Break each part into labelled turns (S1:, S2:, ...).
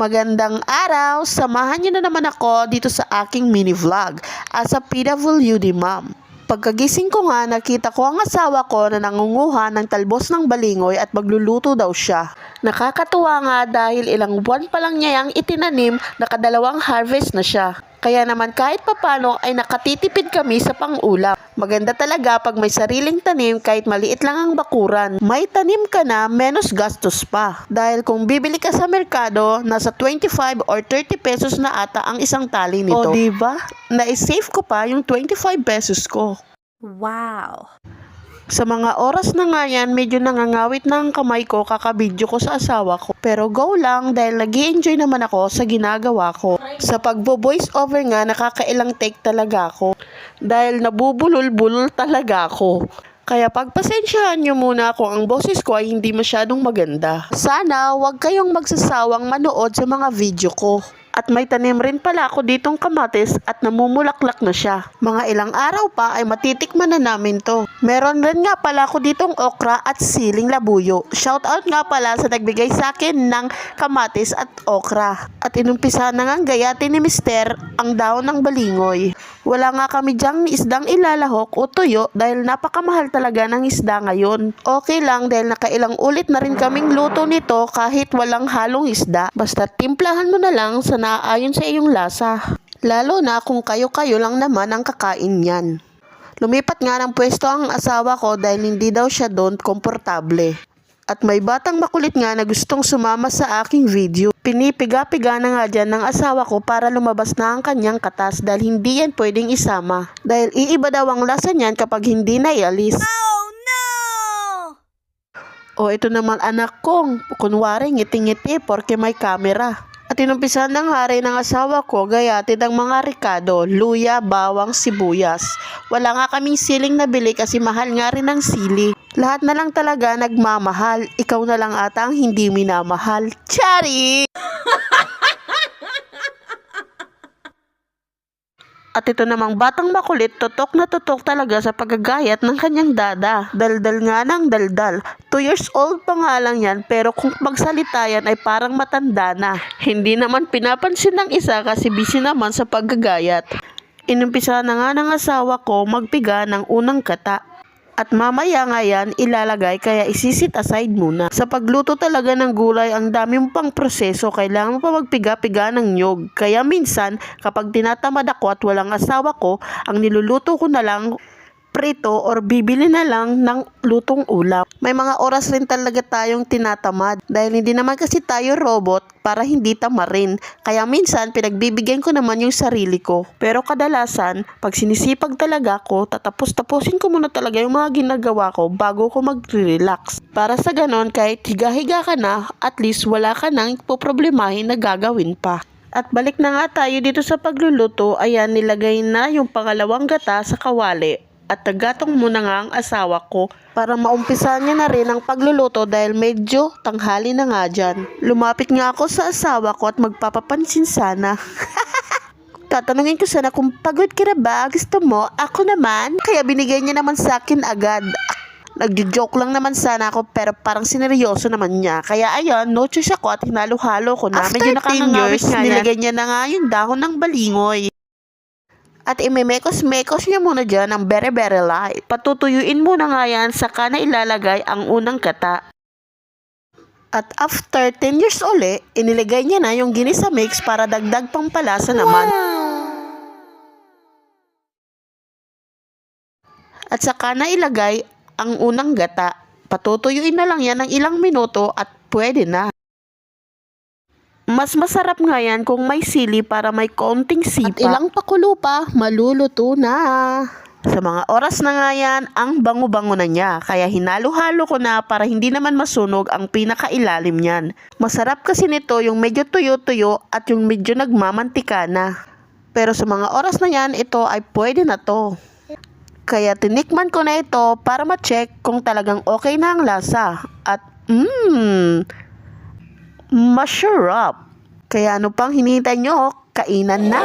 S1: Magandang araw! Samahan niyo na naman ako dito sa aking mini vlog as a PWD mom. Pagkagising ko nga, nakita ko ang asawa ko na nangunguha ng talbos ng balingoy at magluluto daw siya. Nakakatuwa nga dahil ilang buwan pa lang niya yung itinanim, nakadalawang harvest na siya. Kaya naman kahit papano ay nakatitipid kami sa pang-ulam. Maganda talaga pag may sariling tanim kahit maliit lang ang bakuran. May tanim ka na, menos gastos pa. Dahil kung bibili ka sa merkado, nasa 25 or 30 pesos na ata ang isang tali nito. O diba? Na-save ko pa yung 25 pesos ko.
S2: Wow.
S1: Sa mga oras na nga yan, medyo nangangawit na ang kamay ko kakabidyo ko sa asawa ko. Pero go lang dahil nag enjoy naman ako sa ginagawa ko. Sa pagbo-voice over nga, nakakailang take talaga ako. Dahil nabubulol-bulol talaga ako. Kaya pagpasensyahan nyo muna kung ang boses ko ay hindi masyadong maganda. Sana wag kayong magsasawang manood sa mga video ko. At may tanim rin pala ako ditong kamatis at namumulaklak na siya. Mga ilang araw pa ay matitikman na namin to. Meron rin nga pala ako ditong okra at siling labuyo. Shout out nga pala sa nagbigay sa akin ng kamatis at okra. At inumpisa na nga gayatin ni Mister ang daon ng balingoy. Wala nga kami dyang isdang ilalahok o tuyo dahil napakamahal talaga ng isda ngayon. Okay lang dahil nakailang ulit na rin kaming luto nito kahit walang halong isda. Basta timplahan mo na lang sa naaayon sa iyong lasa. Lalo na kung kayo-kayo lang naman ang kakain yan. Lumipat nga ng pwesto ang asawa ko dahil hindi daw siya doon komportable. At may batang makulit nga na gustong sumama sa aking video. Pinipiga-piga na nga dyan ng asawa ko para lumabas na ang kanyang katas dahil hindi yan pwedeng isama. Dahil iiba daw ang lasa niyan kapag hindi na ialis.
S2: Oh no!
S1: O ito naman anak kong, kunwari ngiti-ngiti porke may camera. At inumpisan ng hari ng asawa ko, gayatid ang mga rikado, luya, bawang, sibuyas. Wala nga kaming siling nabili kasi mahal nga rin ang sili. Lahat na lang talaga nagmamahal. Ikaw na lang ata ang hindi minamahal. Chari! At ito namang batang makulit, totok na totok talaga sa paggagayat ng kanyang dada. Daldal nga ng daldal. 2 years old pa nga lang yan, pero kung magsalita yan ay parang matanda na. Hindi naman pinapansin ng isa kasi busy naman sa paggagayat. Inumpisa na nga ng asawa ko magpiga ng unang kata. At mamaya nga yan ilalagay kaya isisit aside muna. Sa pagluto talaga ng gulay ang dami mo pang proseso kailangan mo pa magpiga-piga ng nyog. Kaya minsan kapag tinatamad ako at walang asawa ko ang niluluto ko na lang prito or bibili na lang ng lutong ulam. May mga oras rin talaga tayong tinatamad dahil hindi naman kasi tayo robot para hindi tamarin. Kaya minsan pinagbibigyan ko naman yung sarili ko. Pero kadalasan, pag sinisipag talaga ako, tatapos-tapusin ko muna talaga yung mga ginagawa ko bago ko mag-relax. Para sa ganon, kahit higa-higa ka na, at least wala ka nang poproblemahin na gagawin pa. At balik na nga tayo dito sa pagluluto, ayan nilagay na yung pangalawang gata sa kawali at tagatong muna nga ang asawa ko para maumpisa niya na rin ang pagluluto dahil medyo tanghali na nga dyan. Lumapit nga ako sa asawa ko at magpapapansin sana. Tatanungin ko sana kung pagod ka na ba? Gusto mo? Ako naman. Kaya binigay niya naman sa akin agad. Nagjo-joke lang naman sana ako pero parang sineryoso naman niya. Kaya ayun, no choice ako at hinalo-halo ko na.
S3: After
S1: Medyo
S3: 10
S1: nakangangawit
S3: years
S1: nga
S3: na-
S1: nilagay niya na nga yung dahon ng balingoy. At imemekos-mekos niya muna dyan ang bere-bere light. Patutuyuin muna nga yan saka na ilalagay ang unang kata. At after 10 years uli, iniligay niya na yung ginisa mix para dagdag pang palasa naman. At saka na ilagay ang unang gata. Patutuyuin na lang yan ng ilang minuto at pwede na. Mas masarap nga yan kung may sili para may konting sipa. At ilang pakulo pa, maluluto na. Sa mga oras na nga yan, ang bango-bango na niya. Kaya hinalo-halo ko na para hindi naman masunog ang pinakailalim niyan. Masarap kasi nito yung medyo tuyo-tuyo at yung medyo nagmamantika na. Pero sa mga oras na yan, ito ay pwede na to. Kaya tinikman ko na ito para ma-check kung talagang okay na ang lasa. At mmm, masarap. Kaya ano pang hinihintay nyo? Kainan na!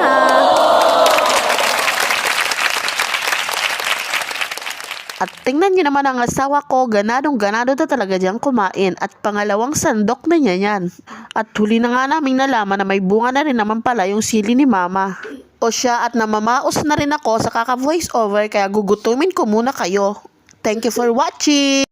S1: At tingnan niyo naman ang asawa ko, ganadong ganado na talaga diyang kumain. At pangalawang sandok na niya yan. At huli na nga naming nalaman na may bunga na rin naman pala yung sili ni mama. O siya at namamaos na rin ako sa kaka voice over kaya gugutumin ko muna kayo. Thank you for watching!